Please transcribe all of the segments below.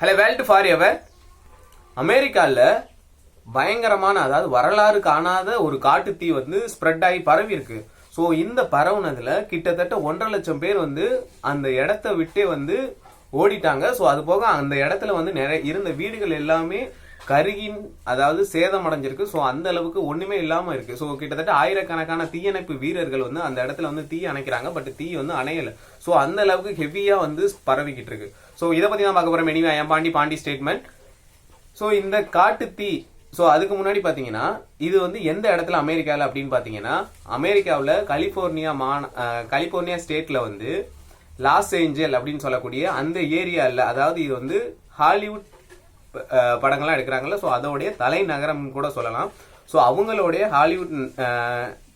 Hello world for ever அமெரிக்காவில் பயங்கரமான அதாவது வரலாறு காணாத ஒரு காட்டுத்தீ வந்து ஸ்ப்ரெட் ஆகி பரவி இருக்கு. ஸோ இந்த பரவுனதுல கிட்டத்தட்ட ஒன்றரை லட்சம் பேர் வந்து அந்த இடத்த விட்டே வந்து ஓடிட்டாங்க. ஸோ அது போக அந்த இடத்துல வந்து நிறைய இருந்த வீடுகள் எல்லாமே கருகின் அதாவது சேதம் அடைஞ்சிருக்கு ஸோ அந்த அளவுக்கு ஒன்றுமே இல்லாமல் இருக்கு. ஸோ கிட்டத்தட்ட ஆயிரக்கணக்கான தீயணைப்பு வீரர்கள் வந்து அந்த இடத்துல வந்து தீ அணைக்கிறாங்க. பட் தீ வந்து அணையலை. ஸோ அந்த அளவுக்கு ஹெவியாக வந்து பரவிக்கிட்டு இருக்கு. ஸோ இதை பற்றி தான் பார்க்க போகிறோம் எனிவே ஏன் பாண்டி பாண்டி ஸ்டேட்மெண்ட் ஸோ இந்த காட்டு தீ ஸோ அதுக்கு முன்னாடி பார்த்தீங்கன்னா இது வந்து எந்த இடத்துல அமெரிக்காவில் அப்படின்னு பார்த்தீங்கன்னா அமெரிக்காவில் கலிஃபோர்னியா மாந கலிஃபோர்னியா ஸ்டேட்டில் வந்து லாஸ் ஏஞ்சல் அப்படின்னு சொல்லக்கூடிய அந்த ஏரியாவில் அதாவது இது வந்து ஹாலிவுட் படங்கள்லாம் எடுக்கிறாங்கல்ல. ஸோ அதோடைய தலைநகரம் கூட சொல்லலாம். ஸோ அவங்களுடைய ஹாலிவுட்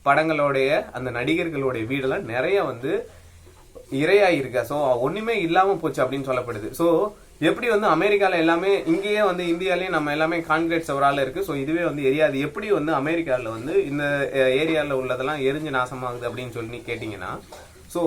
படங்களுடைய அந்த நடிகர்களுடைய வீடெல்லாம் நிறைய வந்து இரையாயிருக்க ஸோ ஒன்றுமே இல்லாமல் போச்சு அப்படின்னு சொல்லப்படுது. ஸோ எப்படி வந்து அமெரிக்காவில் எல்லாமே இங்கேயே வந்து இந்தியாலயே நம்ம எல்லாமே கான்கிரீட் செவரால இருக்குது ஸோ இதுவே வந்து எரியாது. எப்படி வந்து அமெரிக்காவில் வந்து இந்த ஏரியாவில் உள்ளதெல்லாம் எரிஞ்சு நாசமாகுது அப்படின்னு சொல்லி கேட்டிங்கன்னா ஸோ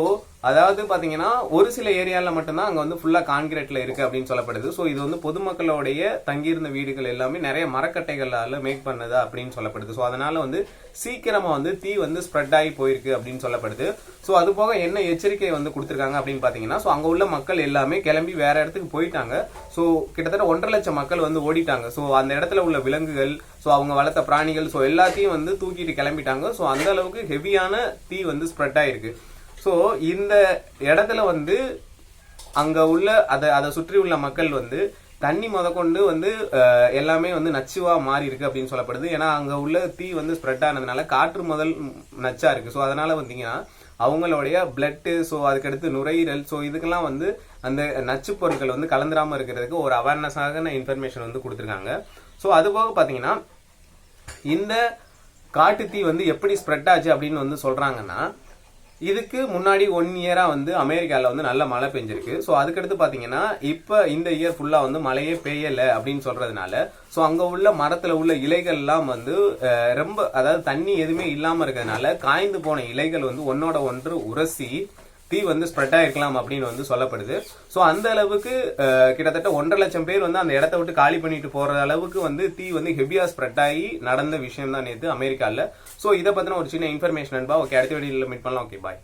அதாவது பார்த்தீங்கன்னா ஒரு சில ஏரியாவில் மட்டும்தான் அங்கே வந்து ஃபுல்லாக கான்கிரீட்டில் இருக்குது அப்படின்னு சொல்லப்படுது. ஸோ இது வந்து பொதுமக்களுடைய தங்கியிருந்த வீடுகள் எல்லாமே நிறைய மரக்கட்டைகளால் மேக் பண்ணது அப்படின்னு சொல்லப்படுது. ஸோ அதனால் வந்து சீக்கிரமாக வந்து தீ வந்து ஸ்ப்ரெட் ஆகி போயிருக்கு அப்படின்னு சொல்லப்படுது. ஸோ அது போக என்ன எச்சரிக்கை வந்து கொடுத்துருக்காங்க அப்படின்னு பார்த்தீங்கன்னா ஸோ அங்கே உள்ள மக்கள் எல்லாமே கிளம்பி வேற இடத்துக்கு போயிட்டாங்க. ஸோ கிட்டத்தட்ட ஒன்றரை லட்சம் மக்கள் வந்து ஓடிட்டாங்க. ஸோ அந்த இடத்துல உள்ள விலங்குகள் ஸோ அவங்க வளர்த்த பிராணிகள் ஸோ எல்லாத்தையும் வந்து தூக்கிட்டு கிளம்பிட்டாங்க. ஸோ அந்த அளவுக்கு ஹெவியான தீ வந்து ஸ்ப்ரெட் ஆயிருக்கு. ஸோ இந்த இடத்துல வந்து அங்கே உள்ள அதை அதை சுற்றி உள்ள மக்கள் வந்து தண்ணி முதற்கொண்டு வந்து எல்லாமே வந்து நச்சுவாக மாறி இருக்கு அப்படின்னு சொல்லப்படுது. ஏன்னா அங்கே உள்ள தீ வந்து ஸ்ப்ரெட் ஆனதுனால காற்று முதல் நச்சா இருக்கு. ஸோ அதனால வந்தீங்கன்னா அவங்களுடைய பிளட்டு ஸோ அதுக்கடுத்து நுரையீரல் ஸோ இதுக்கெல்லாம் வந்து அந்த நச்சு பொருட்கள் வந்து கலந்துராமல் இருக்கிறதுக்கு ஒரு அவேர்னஸாக இன்ஃபர்மேஷன் வந்து கொடுத்துருக்காங்க. ஸோ அது போக பார்த்தீங்கன்னா இந்த காட்டு தீ வந்து எப்படி ஸ்ப்ரெட் ஆச்சு அப்படின்னு வந்து சொல்கிறாங்கன்னா இதுக்கு முன்னாடி ஒன் இயரா வந்து அமெரிக்காவில் வந்து நல்ல மழை பெஞ்சிருக்கு. ஸோ அதுக்கடுத்து பார்த்தீங்கன்னா இப்போ இந்த இயர் ஃபுல்லாக வந்து மழையே பெய்யல அப்படின்னு சொல்றதுனால ஸோ அங்கே உள்ள மரத்தில் உள்ள இலைகள்லாம் வந்து ரொம்ப அதாவது தண்ணி எதுவுமே இல்லாமல் இருக்கிறதுனால காய்ந்து போன இலைகள் வந்து ஒன்னோட ஒன்று உரசி தீ வந்து ஸ்ப்ரெட் ஆயிருக்கலாம் அப்படின்னு வந்து சொல்லப்படுது. ஸோ அந்த அளவுக்கு கிட்டத்தட்ட ஒன்றரை லட்சம் பேர் வந்து அந்த இடத்த விட்டு காலி பண்ணிட்டு போற அளவுக்கு வந்து தீ வந்து ஹெவியாக ஸ்ப்ரெட் ஆகி நடந்த விஷயம் தான் நேற்று அமெரிக்காவில் ஸோ இதை பற்றின ஒரு சின்ன இன்ஃபர்மேஷன் அன்பா ஓகே அடுத்த வீடியோவில் மீட் பண்ணலாம். Okay bye